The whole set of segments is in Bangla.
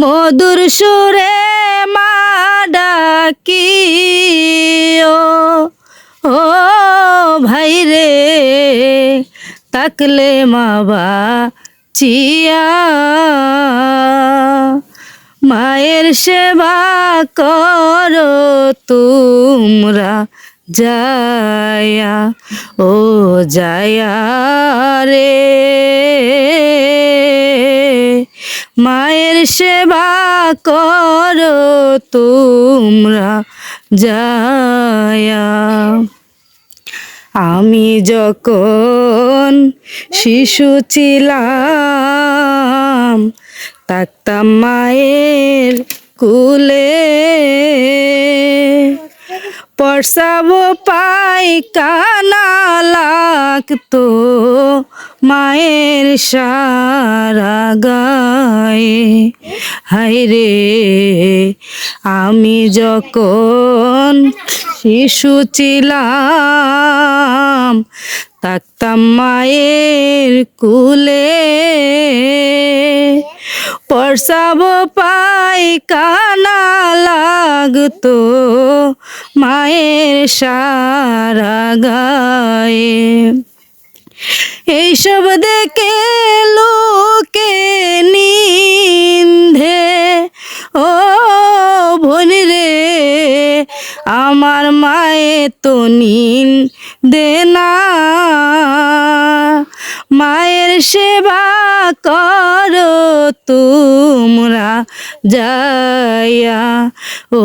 মধুর সুরে মা ডাকি ও ও ভাই রে, তাকলে মা বা চিয়া মায়ের সেবা করো তোমরা যায়া, ও যায়া রে। মায়ের সেবা করো তোমরা যায়া। আমি যখন শিশু ছিলাম, থাকতাম মায়ের কুলে। পরসাব পাই কানা লাগতো মায়ের সারা গায়ে হায় রে। আমি যখন শিশু ছিলাম, থাকতাম মায়ের কুলে। পরসাব পাই কানা লাগতো মায়ের সারা গায়ে এইসব দেখে লোকে নিন্ধে। ও ভনি রে, আমার মায়ে তো নিন দে না। মায়ের সেবা করো তোমরা যায়া, ও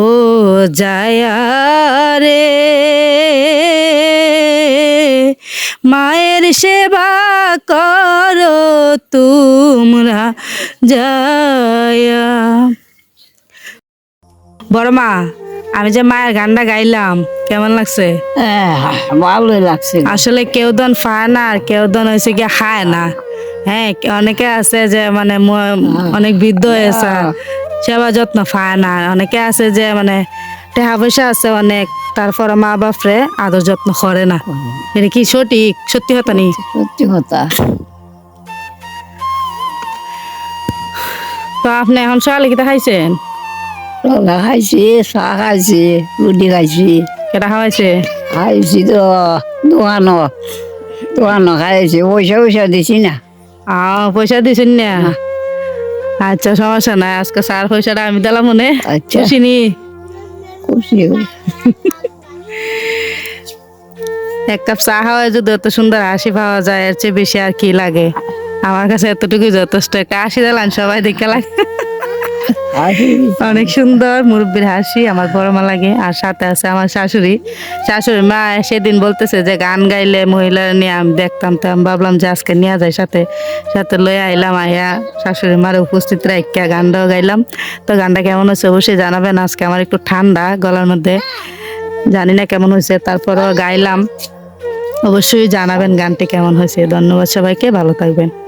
যায়া। সেবা করো তোমরা যায়া। বড় মা আমি যে মায়ের গানটা গাইলাম কেমন লাগছে? হ্যাঁ ভালো লাগছে। আসলে কেউ দন পায় না আর কেউ দন হয়েছে গিয়ে খায় না। হ্যাঁ অনেকে আছে যে মানে অনেক বৃদ্ধ হয়েছে সেবা যত্ন পায় না। অনেকে আছে যে মানে টাকা পয়সা আছে অনেক তারপর মা বাপরে আদর যত্ন করে না। এটা কি সঠিক? সত্যি কথা নেই সত্যি কথা তো আপনি এখন সকালে কিতা খাইছেন? রগা খাইছি চাহ খাইছি রুটি খাইছি। কেটা খাওয়াইছে? খাইছি তো দোকানো দোকানো খাইছি পয়সা পয়সা দিছি না। আহ পয়সা দিছেন না? আচ্ছা সমস্যা নাই আজকে স্যার পয়সাটা আমি দিলাম মনে। আচ্ছা। খুশি নি খুশি হই। এক কাপ চা খাওয়ায় যদি এত সুন্দর হাসি পাওয়া যায়, এর চেয়ে বেশি আর কি লাগে আমার কাছে এতটুকুই যথেষ্ট একটা হাসি দিলাম সবাই, দেখে লাগে। অনেক সুন্দর, মুরব্বীর হাসি, আমার বড় মা লাগে। আর সাথে আছে আমার শাশুড়ি। শাশুড়ি মা সেদিন বলতেছে যে, গান গাইলে মহিলারা নিয়ে আমি দেখতাম তো, আমি ভাবলাম যে আজকে নিয়ে যায় সাথে। সাথে লয়ে আইলাম আইয়া শাশুড়ি মারে উপস্থিত রাখিয়া গানটাও গাইলাম। তো গানটা কেমন হচ্ছে অবশ্যই জানাবেন, আজকে আমার একটু ঠান্ডা গলার মধ্যে। জানি না কেমন হয়েছে, তারপরও গাইলাম। অবশ্যই জানাবেন গানটি কেমন হয়েছে। ধন্যবাদ সবাইকে, ভালো থাকবেন।